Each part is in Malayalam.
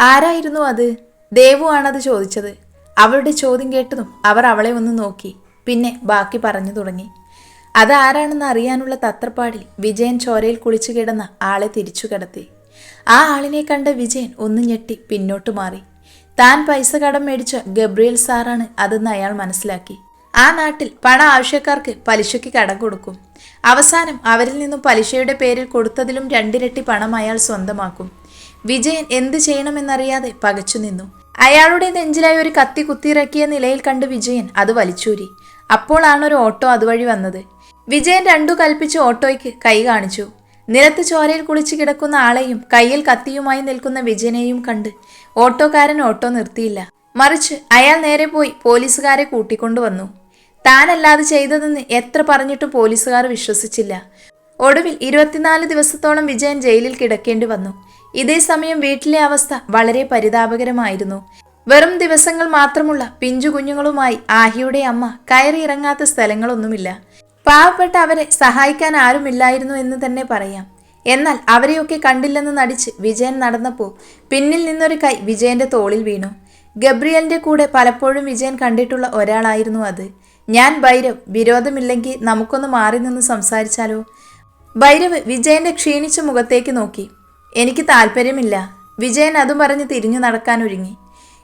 ആരായിരുന്നു അത്? ദേവു ആണത് ചോദിച്ചത്. അവളുടെ ചോദ്യം കേട്ടതും അവർ അവളെ ഒന്ന് നോക്കി. പിന്നെ ബാക്കി പറഞ്ഞു തുടങ്ങി. അതാരാണെന്ന് അറിയാനുള്ള തത്രപ്പാടിൽ വിജയൻ ചോരയിൽ കുളിച്ചു കിടന്ന ആളെ തിരിച്ചു കിടത്തി. ആ ആളിനെ കണ്ട വിജയൻ ഒന്ന് ഞെട്ടി പിന്നോട്ട് മാറി. താൻ പൈസ കടം മേടിച്ച ഗബ്രിയേൽ സാറാണ് അതെന്ന് അയാൾ മനസ്സിലാക്കി. ആ നാട്ടിൽ പണ ആവശ്യക്കാർക്ക് പലിശയ്ക്ക് കടം കൊടുക്കും. അവസാനം അവരിൽ നിന്നും പലിശയുടെ പേരിൽ കൊടുത്തതിലും രണ്ടിരട്ടി പണം അയാൾ സ്വന്തമാക്കും. വിജയൻ എന്ത് ചെയ്യണമെന്നറിയാതെ പകച്ചു നിന്നു. അയാളുടെ നെഞ്ചിലായി ഒരു കത്തി കുത്തിയിറക്കിയ നിലയിൽ കണ്ട് വിജയൻ അത് വലിച്ചൂരി. അപ്പോഴാണ് ഒരു ഓട്ടോ അതുവഴി വന്നത്. വിജയൻ രണ്ടു കൽപ്പിച്ച് ഓട്ടോയ്ക്ക് കൈ കാണിച്ചു. നിലത്ത് ചോരയിൽ കുളിച്ച് കിടക്കുന്ന ആളെയും കയ്യിൽ കത്തിയുമായി നിൽക്കുന്ന വിജയനെയും കണ്ട് ഓട്ടോക്കാരൻ ഓട്ടോ നിർത്തിയില്ല. മറിച്ച് അയാൾ നേരെ പോയി പോലീസുകാരെ കൂട്ടിക്കൊണ്ടുവന്നു താനല്ലാതെ ചെയ്തതെന്ന് എത്ര പറഞ്ഞിട്ടും പോലീസുകാർ വിശ്വസിച്ചില്ല. ഒടുവിൽ ഇരുപത്തിനാല് ദിവസത്തോളം വിജയൻ ജയിലിൽ കിടക്കേണ്ടി വന്നു. ഇതേ സമയം വീട്ടിലെ അവസ്ഥ വളരെ പരിതാപകരമായിരുന്നു. വെറും ദിവസങ്ങൾ മാത്രമുള്ള പിഞ്ചു കുഞ്ഞുങ്ങളുമായി ആഹിയുടെ അമ്മ കയറിയിറങ്ങാത്ത സ്ഥലങ്ങളൊന്നുമില്ല. പാവപ്പെട്ട അവരെ സഹായിക്കാൻ ആരുമില്ലായിരുന്നു എന്ന് തന്നെ പറയാം. എന്നാൽ അവരെയൊക്കെ കണ്ടില്ലെന്ന് നടിച്ച് വിജയൻ നടന്നപ്പോൾ പിന്നിൽ നിന്നൊരു കൈ വിജയന്റെ തോളിൽ വീണു. ഗബ്രിയലിന്റെ കൂടെ പലപ്പോഴും വിജയൻ കണ്ടിട്ടുള്ള ഒരാളായിരുന്നു അത്. ഞാൻ ഭൈരവ് വിരോധമില്ലെങ്കിൽ നമുക്കൊന്ന് മാറി നിന്ന് സംസാരിച്ചാലോ? ഭൈരവ് വിജയന്റെ ക്ഷീണിച്ച മുഖത്തേക്ക് നോക്കി. എനിക്ക് താല്പര്യമില്ല. വിജയൻ അതും പറഞ്ഞ് തിരിഞ്ഞു നടക്കാൻ ഒരുങ്ങി.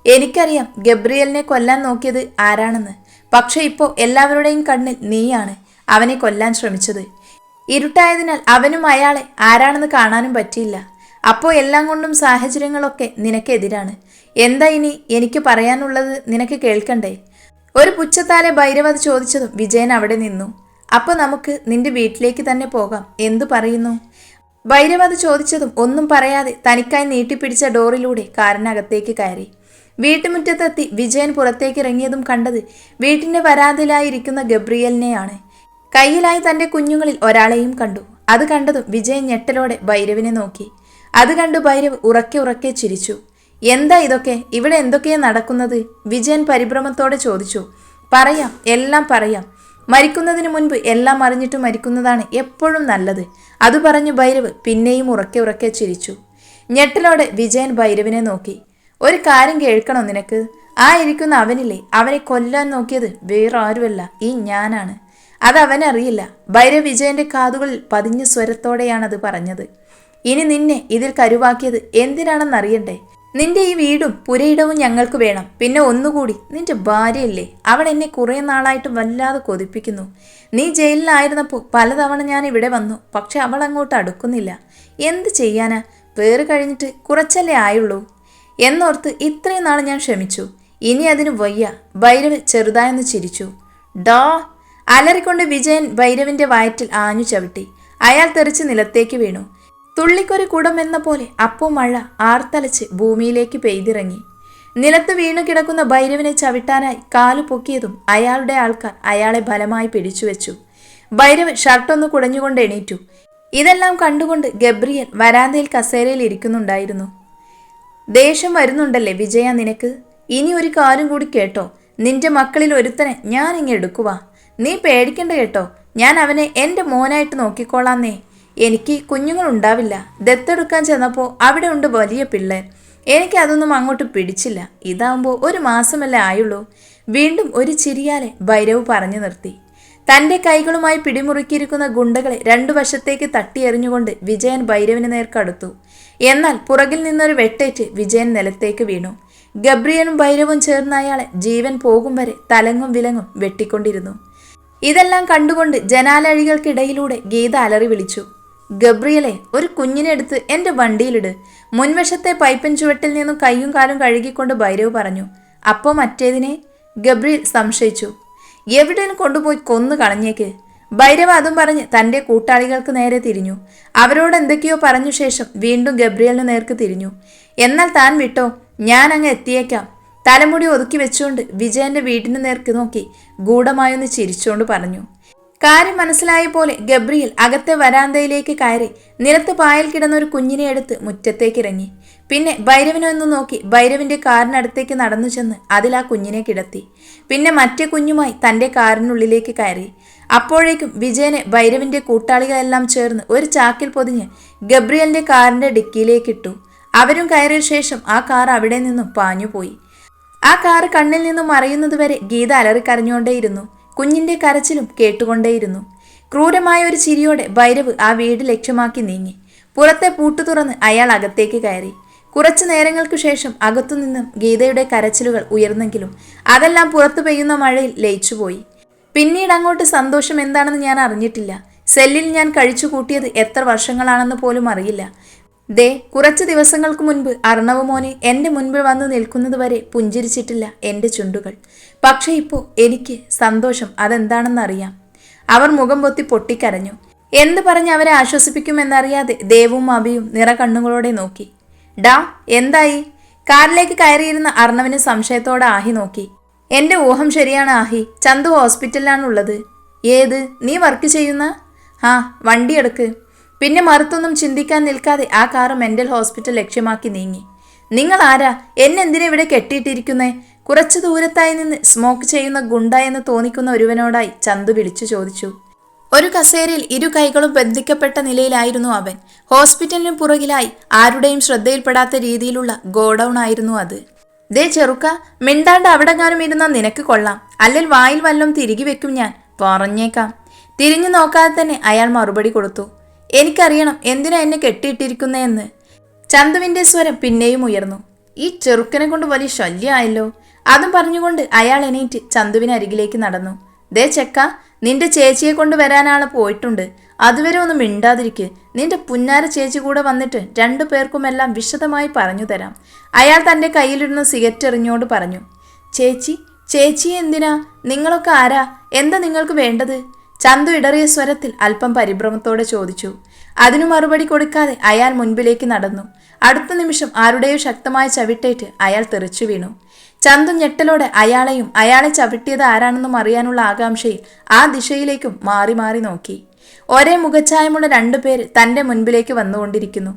എനിക്കറിയാം ഗബ്രിയലിനെ കൊല്ലാൻ നോക്കിയത് ആരാണെന്ന്. പക്ഷെ ഇപ്പോൾ എല്ലാവരുടെയും കണ്ണിൽ നീയാണ് അവനെ കൊല്ലാൻ ശ്രമിച്ചത്. ഇരുട്ടായതിനാൽ അവനും അയാളെ ആരാണെന്ന് കാണാനും പറ്റിയില്ല. അപ്പോൾ എല്ലാം കൊണ്ടും സാഹചര്യങ്ങളൊക്കെ നിനക്കെതിരാണ്. എന്താ ഇനി എനിക്ക് പറയാനുള്ളത് നിനക്ക് കേൾക്കണ്ടേ? ഒരു പുച്ഛത്താലെ ഭൈരവത് ചോദിച്ചതും വിജയൻ അവിടെ നിന്നു. അപ്പോൾ നമുക്ക് നിന്റെ വീട്ടിലേക്ക് തന്നെ പോകാം. എന്തു പറയുന്നു? ഭൈരവത് ചോദിച്ചതും ഒന്നും പറയാതെ തനിക്കായി നീട്ടിപ്പിടിച്ച ഡോറിലൂടെ കാറിനകത്തേക്ക് കയറി. വീട്ടുമുറ്റത്തെത്തി വിജയൻ പുറത്തേക്ക് ഇറങ്ങിയതും കണ്ടത് വീട്ടിന്റെ വരാതിലായിരിക്കുന്ന ഗബ്രിയലിനെയാണ്. കയ്യിലായി തന്റെ കുഞ്ഞുങ്ങളിൽ ഒരാളെയും കണ്ടു. അത് കണ്ടതും വിജയൻ ഞെട്ടലോടെ ഭൈരവിനെ നോക്കി. അത് കണ്ടു ഭൈരവ് ഉറക്കെ ഉറക്കെ ചിരിച്ചു. എന്താ ഇതൊക്കെ? ഇവിടെ എന്തൊക്കെയാ നടക്കുന്നത്? വിജയൻ പരിഭ്രമത്തോടെ ചോദിച്ചു. പറയാം എല്ലാം പറയാം. മരിക്കുന്നതിന് മുൻപ് എല്ലാം അറിഞ്ഞിട്ട് മരിക്കുന്നതാണ് എപ്പോഴും നല്ലത്. അത് പറഞ്ഞു ഭൈരവ് പിന്നെയും ഉറക്കെ ഉറക്കെ ചിരിച്ചു. ഞെട്ടലോടെ വിജയൻ ഭൈരവിനെ നോക്കി. ഒരു കാര്യം കേൾക്കണോ നിനക്ക്? ആ ഇരിക്കുന്ന അവനില്ലേ? അവനെ കൊല്ലാൻ നോക്കിയത് വേറെ ആരുമല്ല ഈ ഞാനാണ്. അത് അവനറിയില്ല. ഭൈരവ് വിജയന്റെ കാതുകളിൽ പതിഞ്ഞ സ്വരത്തോടെയാണത് പറഞ്ഞത്. ഇനി നിന്നെ ഇതിൽ കരുവാക്കിയത് എന്തിനാണെന്നറിയണ്ടേ? നിന്റെ ഈ വീടും പുരയിടവും ഞങ്ങൾക്ക് വേണം. പിന്നെ ഒന്നുകൂടി നിന്റെ ഭാര്യയല്ലേ? അവൾ എന്നെ കുറേ നാളായിട്ട് വല്ലാതെ കൊതിപ്പിക്കുന്നു. നീ ജയിലിലായിരുന്നപ്പോൾ പലതവണ ഞാൻ ഇവിടെ വന്നു. പക്ഷെ അവൾ അങ്ങോട്ട് അടുക്കുന്നില്ല. എന്ത് ചെയ്യാനാ? വേറെ കഴിഞ്ഞിട്ട് കുറച്ചല്ലേ ആയുള്ളൂ? എന്നോർത്ത് ഇത്രയും നാൾ ഞാൻ ക്ഷമിച്ചു. ഇനി അതിന് വയ്യ. ഭൈരവ് ചെറുതായെന്ന് ചിരിച്ചു. ഡോ അലറിക്കൊണ്ട് വിജയൻ ഭൈരവിന്റെ വയറ്റിൽ ആഞ്ഞു ചവിട്ടി. അയാൾ തെറിച്ച് നിലത്തേക്ക് വീണു. തുള്ളിക്കൊരു കുടം എന്ന പോലെ അപ്പോ മഴ ആർത്തലച്ച് ഭൂമിയിലേക്ക് പെയ്തിറങ്ങി. നിലത്ത് വീണു കിടക്കുന്ന ഭൈരവനെ ചവിട്ടാനായി കാലു പൊക്കിയതും അയാളുടെ ആൾക്കാർ അയാളെ ബലമായി പിടിച്ചുവെച്ചു. ഭൈരവൻ ഷർട്ടൊന്ന് കുടഞ്ഞുകൊണ്ട് എണീറ്റു. ഇതെല്ലാം കണ്ടുകൊണ്ട് ഗബ്രിയൽ വരാന്തയിൽ കസേരയിൽ ഇരിക്കുന്നുണ്ടായിരുന്നു. ദേഷ്യം വരുന്നുണ്ടല്ലേ വിജയ നിനക്ക്? ഇനി ഒരു കാര്യം കൂടി കേട്ടോ. നിന്റെ മക്കളിൽ ഒരുത്തനെ ഞാൻ ഇങ്ങ് എടുക്കുവാ. നീ പേടിക്കണ്ട കേട്ടോ. ഞാൻ അവനെ എന്റെ മോനായിട്ട് നോക്കിക്കോളാന്നേ എനിക്ക് കുഞ്ഞുങ്ങളുണ്ടാവില്ല ദത്തെടുക്കാൻ ചെന്നപ്പോൾ അവിടെ ഉണ്ട് വലിയ പിള്ളേർ. എനിക്ക് അതൊന്നും അങ്ങോട്ട് പിടിച്ചില്ല. ഇതാവുമ്പോൾ ഒരു മാസമല്ലേ ആയുള്ളൂ. വീണ്ടും ഒരു ചിരിയാലെ ഭൈരവ് പറഞ്ഞു നിർത്തി. തന്റെ കൈകളുമായി പിടിമുറുക്കിയിരിക്കുന്ന ഗുണ്ടകളെ രണ്ടു വശത്തേക്ക് തട്ടിയെറിഞ്ഞുകൊണ്ട് വിജയൻ ഭൈരവിന് നേർക്കടുത്തു എന്നാൽ പുറകിൽ നിന്നൊരു വെട്ടേറ്റ് വിജയൻ നിലത്തേക്ക് വീണു. ഗബ്രിയനും ഭൈരവും ചേർന്ന് അയാളെ ജീവൻ പോകും വരെ തലങ്ങും വിലങ്ങും വെട്ടിക്കൊണ്ടിരുന്നു. ഇതെല്ലാം കണ്ടുകൊണ്ട് ജനാലഴികൾക്കിടയിലൂടെ ഗീത അലറി വിളിച്ചു. ഗബ്രിയലെ ഒരു കുഞ്ഞിനെ എടുത്ത് എന്റെ വണ്ടിയിലിട്. മുൻവശത്തെ പൈപ്പൻ ചുവട്ടിൽ നിന്നും കൈയും കാലും കഴുകിക്കൊണ്ട് ഭൈരവ് പറഞ്ഞു അപ്പോൾ മറ്റേതിനെ? ഗബ്രിയൽ സംശയിച്ചു. എവിടെയും കൊണ്ടുപോയി കൊന്നു കളഞ്ഞേക്ക്. ഭൈരവ അതും പറഞ്ഞ് തന്റെ കൂട്ടാളികൾക്ക് നേരെ തിരിഞ്ഞു. അവരോട് എന്തൊക്കെയോ പറഞ്ഞ ശേഷം വീണ്ടും ഗബ്രിയലിന് നേർക്ക് തിരിഞ്ഞു. എന്നാൽ താൻ വിട്ടോ? ഞാൻ അങ്ങ് എത്തിയേക്കാം. തലമുടി ഒതുക്കി വെച്ചുകൊണ്ട് വിജയന്റെ വീടിന് നേർക്ക് നോക്കി ഗൂഢമായൊന്ന് ചിരിച്ചുകൊണ്ട് പറഞ്ഞു. കാര്യം മനസ്സിലായ പോലെ ഗബ്രിയിൽ അകത്തെ വരാന്തയിലേക്ക് കയറി നിലത്ത് പായൽ കിടന്ന ഒരു കുഞ്ഞിനെ എടുത്ത് മുറ്റത്തേക്ക് ഇറങ്ങി പിന്നെ ഭൈരവിനെ ഒന്ന് നോക്കി ഭൈരവിന്റെ കാറിനടുത്തേക്ക് നടന്നു ചെന്ന് അതിൽ ആ കുഞ്ഞിനെ കിടത്തി. പിന്നെ മറ്റേ കുഞ്ഞുമായി തന്റെ കാറിനുള്ളിലേക്ക് കയറി. അപ്പോഴേക്കും വിജയനെ ഭൈരവിന്റെ കൂട്ടാളികളെല്ലാം ചേർന്ന് ഒരു ചാക്കിൽ പൊതിഞ്ഞ് ഗബ്രിയലിന്റെ കാറിന്റെ ഡിക്കിയിലേക്ക് ഇട്ടു. അവരും കയറിയ ശേഷം ആ കാർ അവിടെ നിന്നും പാഞ്ഞുപോയി. ആ കാർ കണ്ണിൽ നിന്നും മറയുന്നതുവരെ ഗീത അലറിക്കരഞ്ഞുകൊണ്ടേയിരുന്നു. കുഞ്ഞിന്റെ കരച്ചിലും കേട്ടുകൊണ്ടേയിരുന്നു. ക്രൂരമായ ഒരു ചിരിയോടെ ഭൈരവ് ആ വീട് ലക്ഷ്യമാക്കി നീങ്ങി. പുറത്തെ പൂട്ടു തുറന്ന് അയാൾ അകത്തേക്ക് കയറി. കുറച്ചു നേരങ്ങൾക്കു ശേഷം അകത്തുനിന്നും ഗീതയുടെ കരച്ചിലുകൾ ഉയർന്നെങ്കിലും അതെല്ലാം പുറത്തു പെയ്യുന്ന മഴയിൽ ലയിച്ചുപോയി. പിന്നീട് അങ്ങോട്ട് സന്തോഷം എന്താണെന്ന് ഞാൻ അറിഞ്ഞിട്ടില്ല. സെല്ലിൽ ഞാൻ കഴിച്ചു കൂട്ടിയത് എത്ര വർഷങ്ങളാണെന്ന് പോലും അറിയില്ല. ദേ കുറച്ച് ദിവസങ്ങൾക്ക് മുൻപ് അർണവ് മോനെ എന്റെ മുൻപിൽ വന്നു നിൽക്കുന്നതുവരെ പുഞ്ചിരിച്ചിട്ടില്ല എന്റെ ചുണ്ടുകൾ. പക്ഷേ ഇപ്പോൾ എനിക്ക് സന്തോഷം അതെന്താണെന്നറിയാം. അവർ മുഖം പൊത്തി പൊട്ടിക്കരഞ്ഞു. എന്ത് പറഞ്ഞ് അവരെ ആശ്വസിപ്പിക്കുമെന്നറിയാതെ ദേവും അബിയും നിറ കണ്ണുകളോടെ നോക്കി. ഡാ എന്തായി? കാറിലേക്ക് കയറിയിരുന്ന അർണവിന് സംശയത്തോടെ ആഹി നോക്കി. എന്റെ ഊഹം ശരിയാണ് ആഹി. ചന്തു ഹോസ്പിറ്റലിലാണുള്ളത്. ഏത്? നീ വർക്ക് ചെയ്യുന്ന? ആ വണ്ടി എടുക്ക് പിന്നെ മറുത്തൊന്നും ചിന്തിക്കാൻ നിൽക്കാതെ ആ കാറ് മെന്റൽ ഹോസ്പിറ്റൽ ലക്ഷ്യമാക്കി നീങ്ങി. നിങ്ങൾ ആരാ? എന്നെന്തിനെ ഇവിടെ കെട്ടിയിട്ടിരിക്കുന്നേ? കുറച്ചു ദൂരത്തായി നിന്ന് സ്മോക്ക് ചെയ്യുന്ന ഗുണ്ട എന്ന് തോന്നിക്കുന്ന ഒരുവനോടായി ചന്തു വിളിച്ചു ചോദിച്ചു. ഒരു കസേരയിൽ ഇരു കൈകളും ബന്ധിക്കപ്പെട്ട നിലയിലായിരുന്നു അവൻ. ഹോസ്പിറ്റലിന് പുറകിലായി ആരുടെയും ശ്രദ്ധയിൽപ്പെടാത്ത രീതിയിലുള്ള ഗോഡൗൺ ആയിരുന്നു അത്. ദേ ചെറുക്ക മിണ്ടാണ്ട് അവിടെ അവിടെങ്ങാനും ഇരുന്നാൽ നിനക്ക് കൊള്ളാം. അല്ലെങ്കിൽ വായിൽ വല്ലതും തിരികെ വെക്കും ഞാൻ. പറഞ്ഞേക്കാം. തിരിഞ്ഞു നോക്കാതെ തന്നെ അയാൾ മറുപടി കൊടുത്തു. എനിക്കറിയണം എന്തിനാ എന്നെ കെട്ടിയിട്ടിരിക്കുന്നതെന്ന്. ചന്തുവിന്റെ സ്വരം പിന്നെയും ഉയർന്നു. ഈ ചെറുക്കനെ കൊണ്ട് വലിയ ശല്യമായല്ലോ. അതും പറഞ്ഞുകൊണ്ട് അയാൾ എണീറ്റ് ചന്തുവിന് അരികിലേക്ക് നടന്നു. ദേ ചെക്ക നിന്റെ ചേച്ചിയെ കൊണ്ട് വരാനാളെ പോയിട്ടുണ്ട്. അതുവരെ ഒന്നും മിണ്ടാതിരിക്ക്. നിന്റെ പുന്നാര ചേച്ചി കൂടെ വന്നിട്ട് രണ്ടു പേർക്കുമെല്ലാം വിശദമായി പറഞ്ഞു തരാം. അയാൾ തന്റെ കയ്യിലിരുന്ന് സിഗരറ്റ് എറിഞ്ഞോണ്ട് പറഞ്ഞു ചേച്ചി ചേച്ചി എന്തിനാ? നിങ്ങളൊക്കെ ആരാ? എന്താ നിങ്ങൾക്ക് വേണ്ടത്? ചന്തു ഇടറിയ സ്വരത്തിൽ അല്പം പരിഭ്രമത്തോടെ ചോദിച്ചു. അതിനു മറുപടി കൊടുക്കാതെ അയാൾ മുൻപിലേക്ക് നടന്നു. അടുത്ത നിമിഷം ആരുടെയോ ശക്തമായ ചവിട്ടേറ്റ് അയാൾ തെറിച്ചു വീണു. ചന്തു ഞെട്ടലോടെ അയാളെയും അയാളെ ചവിട്ടിയത് ആരാണെന്നും അറിയാനുള്ള ആകാംക്ഷയിൽ ആ ദിശയിലേക്കും മാറി മാറി നോക്കി. ഒരേ മുഖച്ഛായമുള്ള രണ്ടുപേര് തന്റെ മുൻപിലേക്ക് വന്നുകൊണ്ടിരിക്കുന്നു.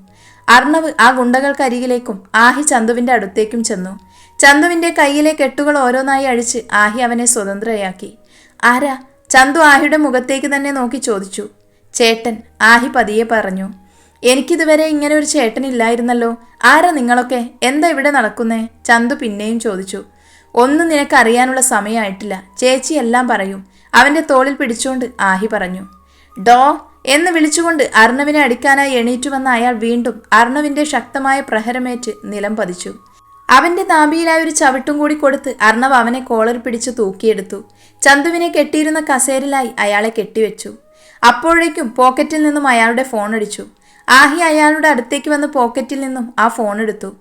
അർണവ് ആ ഗുണ്ടകൾക്കരികിലേക്കും ആഹി ചന്തുവിന്റെ അടുത്തേക്കും ചെന്നു. ചന്തുവിന്റെ കയ്യിലെ കെട്ടുകൾ ഓരോന്നായി അഴിച്ച് ആഹി അവനെ സ്വതന്ത്രയാക്കി. ആരാ? ചന്തു ആഹിയുടെ മുഖത്തേക്ക് തന്നെ നോക്കി ചോദിച്ചു. ചേട്ടൻ ആഹി പതിയെ പറഞ്ഞു എനിക്കിതുവരെ ഇങ്ങനെ ഒരു ചേട്ടൻ ഇല്ലായിരുന്നല്ലോ. ആരാ നിങ്ങളൊക്കെ? എന്താ ഇവിടെ നടക്കുന്നേ? ചന്തു പിന്നെയും ചോദിച്ചു. ഒന്നും നിനക്ക് അറിയാനുള്ള സമയമായിട്ടില്ല ചേച്ചി എല്ലാം പറയും. അവന്റെ തോളിൽ പിടിച്ചുകൊണ്ട് ആഹി പറഞ്ഞു. ഡോ എന്ന് വിളിച്ചുകൊണ്ട് അർണവിനെ അടിക്കാനായി എണീറ്റു വന്ന അയാൾ വീണ്ടും അർണവിന്റെ ശക്തമായ പ്രഹരമേറ്റ് നിലം പതിച്ചു. അവന്റെ താമ്പിയിലായ ഒരു ചവിട്ടും കൂടി കൊടുത്ത് അർണവ് അവനെ കോളർ പിടിച്ച് തൂക്കിയെടുത്തു. ചന്തുവിനെ കെട്ടിയിരുന്ന കസേരയിലായി അയാളെ കെട്ടിവെച്ചു. അപ്പോഴേക്കും പോക്കറ്റിൽ നിന്നും അയാളുടെ ഫോൺ അടിച്ചു. ആഹി അയാളുടെ അടുത്തേക്ക് വന്ന് പോക്കറ്റിൽ നിന്നും ആ ഫോൺ എടുത്തു.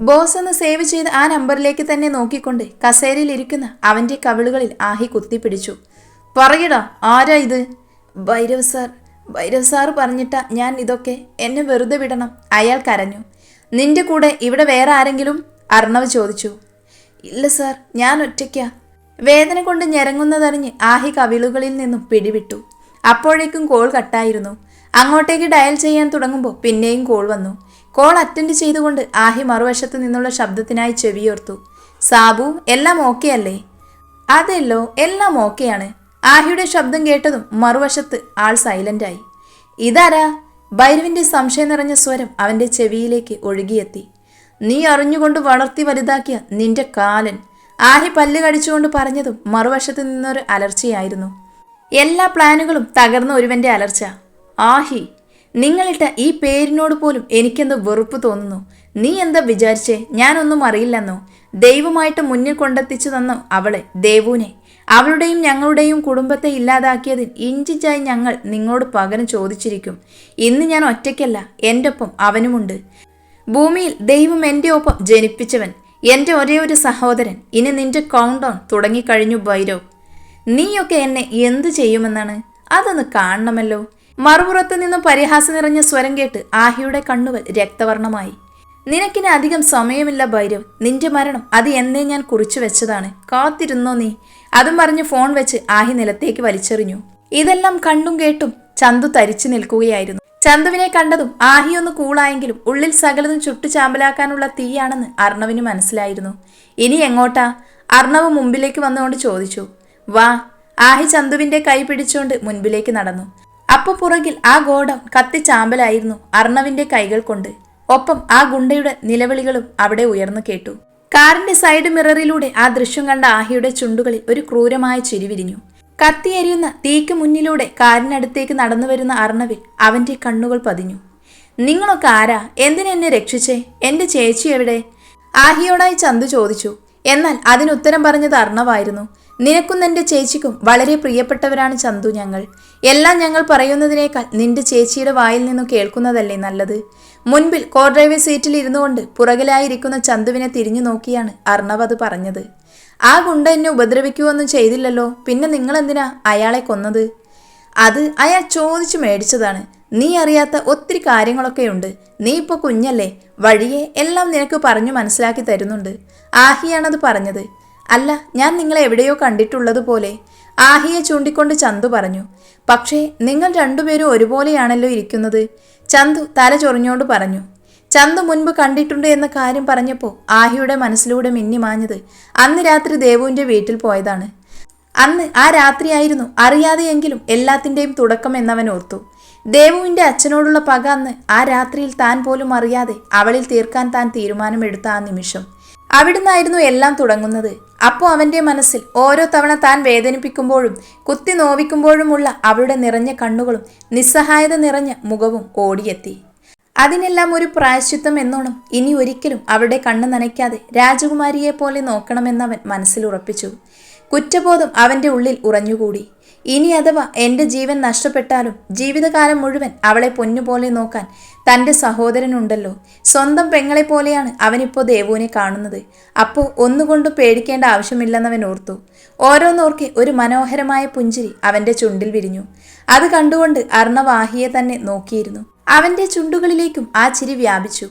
ബോസ് എന്ന് സേവ് ചെയ്ത് ആ നമ്പറിലേക്ക് തന്നെ നോക്കിക്കൊണ്ട് കസേരയിൽ ഇരിക്കുന്ന അവന്റെ കവിളുകളിൽ ആഹി കുത്തിപ്പിടിച്ചു. പറയടാ ആരാ ഇത്? ഭൈരവ് സാർ ഭൈരവ് സാർ പറഞ്ഞിട്ടാ ഞാൻ ഇതൊക്കെ. എന്നെ വെറുതെ വിടണം അയാൾ കരഞ്ഞു. നിന്റെ കൂടെ ഇവിടെ വേറെ ആരെങ്കിലും? അർണവ് ചോദിച്ചു. ഇല്ല സാർ ഞാൻ ഒറ്റയ്ക്കാ. വേദന കൊണ്ട് ഞെരങ്ങുന്നതറിഞ്ഞ് ആഹി കവിളുകളിൽ നിന്നും പിടിവിട്ടു. അപ്പോഴേക്കും കോൾ കട്ടായിരുന്നു. അങ്ങോട്ടേക്ക് ഡയൽ ചെയ്യാൻ തുടങ്ങുമ്പോൾ പിന്നെയും കോൾ വന്നു. കോൾ അറ്റൻഡ് ചെയ്തുകൊണ്ട് ആഹി മറുവശത്തു നിന്നുള്ള ശബ്ദത്തിനായി ചെവിയോർത്തു. സാബു എല്ലാം ഓക്കെ അല്ലേ? അതെല്ലോ എല്ലാം ഓക്കെയാണ് ആഹിയുടെ ശബ്ദം കേട്ടതും മറുവശത്ത് ആൾ സൈലന്റായി ഇതാരാ? ഭൈരവിന്റെ സംശയം നിറഞ്ഞ സ്വരം അവന്റെ ചെവിയിലേക്ക് ഒഴുകിയെത്തി. നീ അറിഞ്ഞുകൊണ്ട് വളർത്തി വലുതാക്കിയ നിന്റെ കാലൻ. ആഹി പല്ല് കടിച്ചുകൊണ്ട് പറഞ്ഞതും മറുവശത്ത് നിന്നൊരു അലർച്ചയായിരുന്നു. എല്ലാ പ്ലാനുകളും തകർന്ന ഒരുവന്റെ അലർച്ച. ആഹി നിങ്ങളിട്ട ഈ പേരിനോട് പോലും എനിക്കെന്തോ വെറുപ്പ് തോന്നുന്നു. നീ എന്താ വിചാരിച്ചേ? ഞാനൊന്നും അറിയില്ലെന്നോ? ദൈവമായിട്ട് മുന്നിൽ കൊണ്ടെത്തിച്ചു തന്നു അവളെ ദേവുവിനെ. അവളുടെയും ഞങ്ങളുടെയും കുടുംബത്തെ ഇല്ലാതാക്കിയതിൽ ഇഞ്ചിച്ചായി ഞങ്ങൾ നിങ്ങളോട് പകരം ചോദിച്ചിരിക്കും. ഇന്ന് ഞാൻ ഒറ്റയ്ക്കല്ല എന്റെ ഒപ്പം അവനുമുണ്ട്. ഭൂമിയിൽ ദൈവം എന്റെ ഒപ്പം ജനിപ്പിച്ചവൻ എന്റെ ഒരേ ഒരു സഹോദരൻ. ഇനി നിന്റെ കൗണ്ട് ഓൺ തുടങ്ങിക്കഴിഞ്ഞു ഭൈരവ്. നീയൊക്കെ എന്നെ എന്തു ചെയ്യുമെന്നാണ്? അതൊന്ന് കാണണമല്ലോ. മറുപുറത്തു നിന്നും പരിഹാസം നിറഞ്ഞ സ്വരം കേട്ട് ആഹിയുടെ കണ്ണുകൾ രക്തവർണമായി നിനക്കിന് അധികം സമയമില്ല ഭൈരവ്. നിന്റെ മരണം അത് എന്നേ ഞാൻ കുറിച്ചു വെച്ചതാണ്. കാത്തിരുന്നോ നീ? അതും പറഞ്ഞ് ഫോൺ വെച്ച് ആഹി നിലത്തേക്ക് വലിച്ചെറിഞ്ഞു. ഇതെല്ലാം കണ്ടും കേട്ടും ചന്തു തരിച്ചു നിൽക്കുകയായിരുന്നു. ചന്തുവിനെ കണ്ടതും ആഹി ഒന്ന് കൂളായെങ്കിലും ഉള്ളിൽ സകലതും ചുട്ടു ചാമ്പലാക്കാനുള്ള തീയാണെന്ന് അർണവിന് മനസ്സിലായിരുന്നു. ഇനി എങ്ങോട്ടാ? അർണവ് മുമ്പിലേക്ക് വന്നുകൊണ്ട് ചോദിച്ചു. വാ ആഹി ചന്തുവിന്റെ കൈ പിടിച്ചുകൊണ്ട് മുൻപിലേക്ക് നടന്നു. അപ്പൊ പുറകിൽ ആ ഗോഡം കത്തി ചാമ്പലായിരുന്നു അർണവിന്റെ കൈകൾ കൊണ്ട്. ഒപ്പം ആ ഗുണ്ടയുടെ നിലവിളികളും അവിടെ ഉയർന്നു കേട്ടു. കാറിന്റെ സൈഡ് മിററിലൂടെ ആ ദൃശ്യം കണ്ട ആഹിയുടെ ചുണ്ടുകളിൽ ഒരു ക്രൂരമായ ചിരി വിരിഞ്ഞു. കത്തിയെരിയുന്ന തീക്ക് മുന്നിലൂടെ കാരിനടുത്തേക്ക് നടന്നു വരുന്ന അർണവിൽ അവന്റെ കണ്ണുകൾ പതിഞ്ഞു. നിങ്ങളൊക്കെ ആരാ? എന്തിനെന്നെ രക്ഷിച്ചേ? എന്റെ ചേച്ചി എവിടെ? ആഹിയോടായി ചന്തു ചോദിച്ചു. എന്നാൽ അതിനുത്തരം പറഞ്ഞത് അർണവായിരുന്നു. നിനക്കും നിന്റെ ചേച്ചിക്കും വളരെ പ്രിയപ്പെട്ടവരാണ് ചന്തു ഞങ്ങൾ. എല്ലാം ഞങ്ങൾ പറയുന്നതിനേക്കാൾ നിന്റെ ചേച്ചിയുടെ വായിൽ നിന്നും കേൾക്കുന്നതല്ലേ നല്ലത്. മുൻപിൽ കോ ഡ്രൈവർ സീറ്റിൽ ഇരുന്നുകൊണ്ട് പുറകിലായിരിക്കുന്ന ചന്തുവിനെ തിരിഞ്ഞു നോക്കിയാണ് അർണവ് അത് പറഞ്ഞത്. ആ ഗുണ്ട എന്നെ ഉപദ്രവിക്കുകയൊന്നും ചെയ്തില്ലല്ലോ. പിന്നെ നിങ്ങൾ എന്തിനാ അയാളെ കൊന്നത്? അത് അയാൾ ചോദിച്ചു മേടിച്ചതാണ്. നീ അറിയാത്ത ഒത്തിരി കാര്യങ്ങളൊക്കെയുണ്ട് നീ ഇപ്പോൾ കുഞ്ഞല്ലേ. വഴിയെ എല്ലാം നിനക്ക് പറഞ്ഞു മനസ്സിലാക്കി തരുന്നുണ്ട്. ആഹിയാണത് പറഞ്ഞത്. അല്ല ഞാൻ നിങ്ങളെ എവിടെയോ കണ്ടിട്ടുള്ളതുപോലെ ആഹിയെ ചൂണ്ടിക്കൊണ്ട് ചന്തു പറഞ്ഞു. പക്ഷേ നിങ്ങൾ രണ്ടുപേരും ഒരുപോലെയാണല്ലോ ഇരിക്കുന്നത്. ചന്തു തല ചൊറിഞ്ഞോണ്ട് പറഞ്ഞു. ചന്തു മുൻപ് കണ്ടിട്ടുണ്ട് എന്ന കാര്യം പറഞ്ഞപ്പോൾ ആഹിയുടെ മനസ്സിലൂടെ മിന്നിമാഞ്ഞത് അന്ന് രാത്രി ദേവുവിന്റെ വീട്ടിൽ പോയതാണ്. അന്ന് ആ രാത്രിയായിരുന്നു അറിയാതെയെങ്കിലും എല്ലാത്തിന്റെയും തുടക്കം എന്നവൻ ഓർത്തു. ദേവുവിന്റെ അച്ഛനോടുള്ള പക അന്ന് ആ രാത്രിയിൽ താൻ പോലും അറിയാതെ അവളിൽ തീർക്കാൻ താൻ തീരുമാനമെടുത്ത ആ നിമിഷം. അവിടുന്നായിരുന്നു എല്ലാം തുടങ്ങുന്നത്. അപ്പോൾ അവന്റെ മനസ്സിൽ ഓരോ തവണ താൻ വേദനിപ്പിക്കുമ്പോഴും കുത്തി നോവിക്കുമ്പോഴുമുള്ള അവളുടെ നിറഞ്ഞ കണ്ണുകളും നിസ്സഹായത നിറഞ്ഞ മുഖവും ഓടിയെത്തി. അതിനെല്ലാം ഒരു പ്രായശ്ചിത്തം എന്നോണം ഇനി ഒരിക്കലും അവരുടെ കണ്ണ് നനയ്ക്കാതെ രാജകുമാരിയെ പോലെ നോക്കണമെന്നവൻ മനസ്സിൽ ഉറപ്പിച്ചു. കുറ്റബോധം അവന്റെ ഉള്ളിൽ ഉറഞ്ഞുകൂടി. ഇനി അഥവാ എന്റെ ജീവൻ നഷ്ടപ്പെട്ടാലും ജീവിതകാലം മുഴുവൻ അവളെ പൊന്നുപോലെ നോക്കാൻ തന്റെ സഹോദരനുണ്ടല്ലോ. സ്വന്തം പെങ്ങളെ പോലെയാണ് അവനിപ്പോൾ ദേവുവിനെ കാണുന്നത്. അപ്പോൾ ഒന്നുകൊണ്ടും പേടിക്കേണ്ട ആവശ്യമില്ലെന്നവൻ ഓർത്തു. ഓരോന്നോർക്കെ ഒരു മനോഹരമായ പുഞ്ചിരി അവന്റെ ചുണ്ടിൽ വിരിഞ്ഞു. അത് കണ്ടുകൊണ്ട് അർണവാഹിയെ തന്നെ നോക്കിയിരുന്നു. അവന്റെ ചുണ്ടുകളിലേക്കും ആ ചിരി വ്യാപിച്ചു.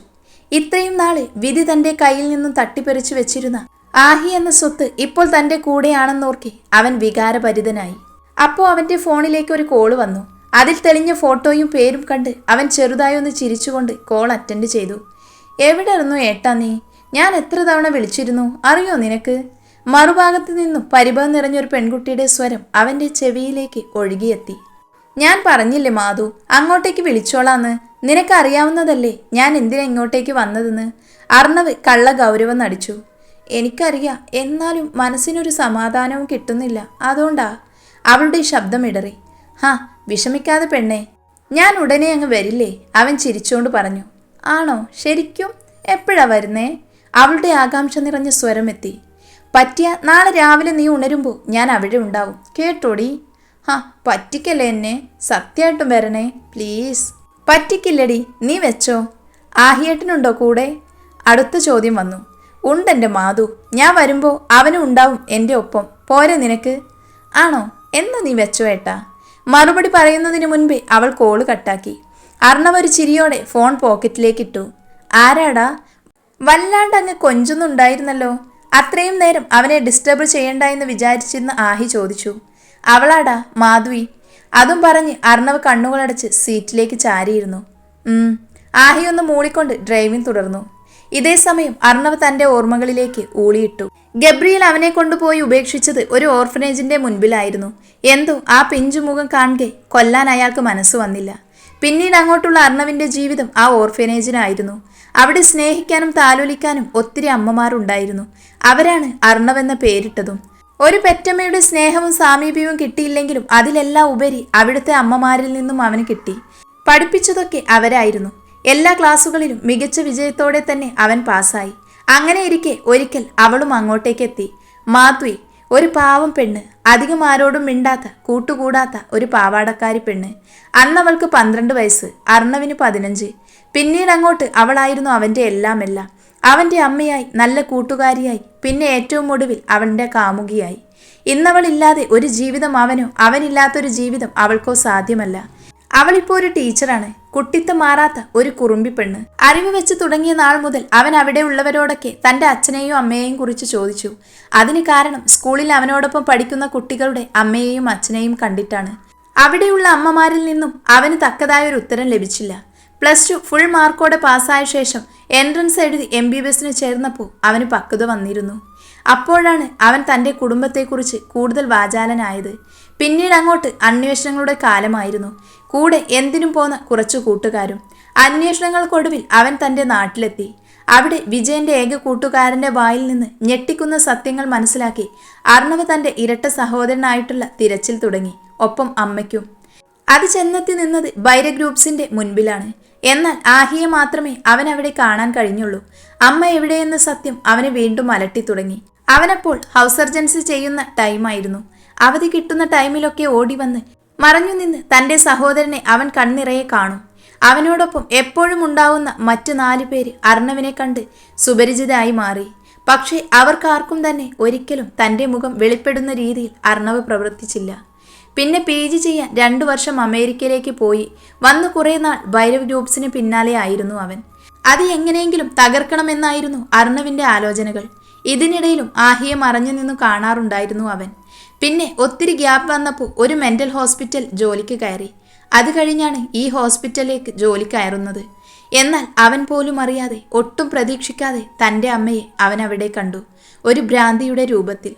ഇത്രയും നാൾ വിധി തന്റെ കയ്യിൽ നിന്നും തട്ടിപ്പറിച്ചു വെച്ചിരുന്ന ആഹി എന്ന സ്വത്ത് ഇപ്പോൾ തന്റെ കൂടെയാണെന്നോർക്കെ അവൻ വികാരഭരിതനായി. അപ്പോൾ അവന്റെ ഫോണിലേക്ക് ഒരു കോൾ വന്നു. അതിൽ തെളിഞ്ഞ ഫോട്ടോയും പേരും കണ്ട് അവൻ ചെറുതായി ഒന്ന് ചിരിച്ചുകൊണ്ട് കോൾ അറ്റൻഡ് ചെയ്തു. എവിടെയായിരുന്നു ഏട്ടാ നീ ഞാൻ എത്ര തവണ വിളിച്ചിരുന്നു? അറിയോ നിനക്ക്? മറുഭാഗത്ത് നിന്നും പരിഭവം നിറഞ്ഞൊരു പെൺകുട്ടിയുടെ സ്വരം അവന്റെ ചെവിയിലേക്ക് ഒഴുകിയെത്തി. ഞാൻ പറഞ്ഞില്ലേ മാധു അങ്ങോട്ടേക്ക് വിളിച്ചോളാന്ന്. നിനക്കറിയാവുന്നതല്ലേ ഞാൻ എന്തിനാ ഇങ്ങോട്ടേക്ക് വന്നതെന്ന്? അർണവ് കള്ള ഗൗരവം നടിച്ചു. എനിക്കറിയാം എന്നാലും മനസ്സിനൊരു സമാധാനവും കിട്ടുന്നില്ല. അതുകൊണ്ടാ? അവളുടെ ശബ്ദം ഇടറി. ഹാ വിഷമിക്കാതെ പെണ്ണേ. ഞാൻ ഉടനെ അങ്ങ് വരില്ലേ? അവൻ ചിരിച്ചുകൊണ്ട് പറഞ്ഞു. ആണോ? ശരിക്കും? എപ്പോഴാ വരുന്നേ? അവളുടെ ആകാംക്ഷ നിറഞ്ഞ സ്വരമെത്തി. പറ്റിയ നാളെ രാവിലെ നീ ഉണരുമ്പോൾ ഞാൻ അവിടെ ഉണ്ടാവും. കേട്ടോടി? ഹാ പറ്റിക്കല്ലേ എന്നെ? സത്യമായിട്ടും വരണേ പ്ലീസ്. പറ്റിക്കില്ലടി നീ വെച്ചോ. ആഹിയേട്ടനുണ്ടോ കൂടെ? അടുത്ത ചോദ്യം വന്നു. ഉണ്ടെന്റെ മാധു ഞാൻ വരുമ്പോൾ അവനും ഉണ്ടാവും എന്റെ ഒപ്പം. പോരെ നിനക്ക്? ആണോ? എന്നാ നീ വെച്ചോ ഏട്ടാ. മറുപടി പറയുന്നതിന് മുൻപേ അവൾ കോൾ കട്ടാക്കി. അർണവ് ഒരു ചിരിയോടെ ഫോൺ പോക്കറ്റിലേക്ക് ഇട്ടു. ആരാടാ? വല്ലാണ്ട് അങ്ങ് കൊഞ്ചൊന്നുണ്ടായിരുന്നല്ലോ. അത്രയും നേരം അവനെ ഡിസ്റ്റർബ് ചെയ്യണ്ട എന്ന് വിചാരിച്ചിരുന്ന ആഹി ചോദിച്ചു. അവളാടാ മാധുവി. അതും പറഞ്ഞ് അർണവ് കണ്ണുകളടച്ച് സീറ്റിലേക്ക് ചാരിയിരുന്നു. ഉം. ആഹി ഒന്ന് മൂളിക്കൊണ്ട് ഡ്രൈവിംഗ് തുടർന്നു. ഇതേ സമയം അർണവ് തന്റെ ഓർമ്മകളിലേക്ക് ഊളിയിട്ടു. ഗബ്രിയൽ അവനെ കൊണ്ടുപോയി ഉപേക്ഷിച്ചത് ഒരു ഓർഫനേജിന്റെ മുൻപിലായിരുന്നു. എന്തോ ആ പിഞ്ചുമുഖം കാണുകെ കൊല്ലാൻ അയാൾക്ക് മനസ്സ് വന്നില്ല. പിന്നീട് അങ്ങോട്ടുള്ള അർണവിന്റെ ജീവിതം ആ ഓർഫനേജിനായിരുന്നു. അവിടെ സ്നേഹിക്കാനും താലോലിക്കാനും ഒത്തിരി അമ്മമാരുണ്ടായിരുന്നു. അവരാണ് അർണവെന്ന പേരിട്ടതും. ഒരു പെറ്റമ്മയുടെ സ്നേഹവും സാമീപ്യവും കിട്ടിയില്ലെങ്കിലും അതിലെല്ലാം ഉപരി അവിടുത്തെ അമ്മമാരിൽ നിന്നും അവന് കിട്ടി. പഠിപ്പിച്ചതൊക്കെ അവരായിരുന്നു. എല്ലാ ക്ലാസ്സുകളിലും മികച്ച വിജയത്തോടെ തന്നെ അവൻ പാസ്സായി. അങ്ങനെ ഇരിക്കെ ഒരിക്കൽ അവളും അങ്ങോട്ടേക്ക് എത്തി മാത്വി ഒരു പാവം പെണ്ണ് അധികം ആരോടും മിണ്ടാത്ത കൂട്ടുകൂടാത്ത ഒരു പാവാടക്കാരി പെണ്ണ്. അന്ന് അവൾക്ക് പന്ത്രണ്ട് വയസ്സ് അർണവിന് പതിനഞ്ച്. പിന്നീട് അങ്ങോട്ട് അവളായിരുന്നു അവന്റെ എല്ലാമെല്ലാം. എല്ലാം അവന്റെ അമ്മയായി നല്ല കൂട്ടുകാരിയായി. പിന്നെ ഏറ്റവും ഒടുവിൽ അവന്റെ കാമുകിയായി. ഇന്നവളില്ലാതെ ഒരു ജീവിതം അവനോ അവനില്ലാത്തൊരു ജീവിതം അവൾക്കോ സാധ്യമല്ല. അവളിപ്പോ ഒരു ടീച്ചറാണ്. കുട്ടിത്തം മാറാത്ത ഒരു കുറുമ്പി പെണ്ണ്. അറിവ് വെച്ച് തുടങ്ങിയ നാൾ മുതൽ അവൻ അവിടെ ഉള്ളവരോടൊക്കെ തന്റെ അച്ഛനെയും അമ്മയെയും കുറിച്ച് ചോദിച്ചു. അതിന് കാരണം സ്കൂളിൽ അവനോടൊപ്പം പഠിക്കുന്ന കുട്ടികളുടെ അമ്മയെയും അച്ഛനെയും കണ്ടിട്ടാണ്. അവിടെയുള്ള അമ്മമാരിൽ നിന്നും അവന് തക്കതായ ഒരു ഉത്തരം ലഭിച്ചില്ല. പ്ലസ് ടു ഫുൾ മാർക്കോടെ പാസ്സായ ശേഷം എൻട്രൻസ് എഴുതി എം ബി ബി എസിന് ചേർന്നപ്പോൾ അവന് പക്വത വന്നിരുന്നു. അപ്പോഴാണ് അവൻ തന്റെ കുടുംബത്തെക്കുറിച്ച് കൂടുതൽ വാചാലനായത്. പിന്നീട് അങ്ങോട്ട് അന്വേഷണങ്ങളുടെ കാലമായിരുന്നു. കൂടെ എന്തിനും പോന്ന കുറച്ച് കൂട്ടുകാരും. അന്വേഷണങ്ങൾക്കൊടുവിൽ അവൻ തന്റെ നാട്ടിലെത്തി. അവിടെ വിജയന്റെ ഏക കൂട്ടുകാരന്റെ വായിൽ നിന്ന് ഞെട്ടിക്കുന്ന സത്യങ്ങൾ മനസ്സിലാക്കി അർണവ് തന്റെ ഇരട്ട സഹോദരനായിട്ടുള്ള തിരച്ചിൽ തുടങ്ങി ഒപ്പം അമ്മയ്ക്കും. അത് ചെന്നെത്തി നിന്നത് ബൈര ഗ്രൂപ്പ്സിന്റെ മുൻപിലാണ്. എന്നാൽ ആഹിയെ മാത്രമേ അവൻ അവിടെ കാണാൻ കഴിഞ്ഞുള്ളൂ. അമ്മ എവിടെയെന്ന സത്യം അവനെ വീണ്ടും അലട്ടി തുടങ്ങി. അവനപ്പോൾ ഹൗസ് സർജൻസി ചെയ്യുന്ന ടൈമായിരുന്നു അവധി കിട്ടുന്ന ടൈമിലൊക്കെ ഓടി വന്ന് മറഞ്ഞു നിന്ന് തന്റെ സഹോദരനെ അവൻ കണ്ണിറയെ കാണും. അവനോടൊപ്പം എപ്പോഴും ഉണ്ടാവുന്ന മറ്റു നാലു പേര് അർണവിനെ കണ്ട് സുപരിചിതരായി മാറി. പക്ഷേ അവർക്കാർക്കും തന്നെ ഒരിക്കലും തന്റെ മുഖം വെളിപ്പെടുന്ന രീതിയിൽ അർണവ് പ്രവർത്തിച്ചില്ല. പിന്നെ പി ജി ചെയ്യാൻ രണ്ടു വർഷം അമേരിക്കയിലേക്ക് പോയി. വന്ന് കുറേ നാൾ ഭൈരവ് ഗ്രൂപ്പ്സിന് പിന്നാലെ ആയിരുന്നു അവൻ. അത് എങ്ങനെയെങ്കിലും തകർക്കണമെന്നായിരുന്നു അർണവിന്റെ ആലോചനകൾ. ഇതിനിടയിലും ആഹിയെ മറഞ്ഞു നിന്നു കാണാറുണ്ടായിരുന്നു അവൻ. പിന്നെ ഒത്തിരി ഗ്യാപ്പ് വന്നപ്പോൾ ഒരു മെന്റൽ ഹോസ്പിറ്റൽ ജോലിക്ക് കയറി. അത് കഴിഞ്ഞാണ് ഈ ഹോസ്പിറ്റലിലേക്ക് ജോലി കയറുന്നത്. എന്നാൽ അവൻ പോലും അറിയാതെ ഒട്ടും പ്രതീക്ഷിക്കാതെ തന്റെ അമ്മയെ അവൻ അവിടെ കണ്ടു. ഒരു ഭ്രാന്തിയുടെ രൂപത്തിൽ.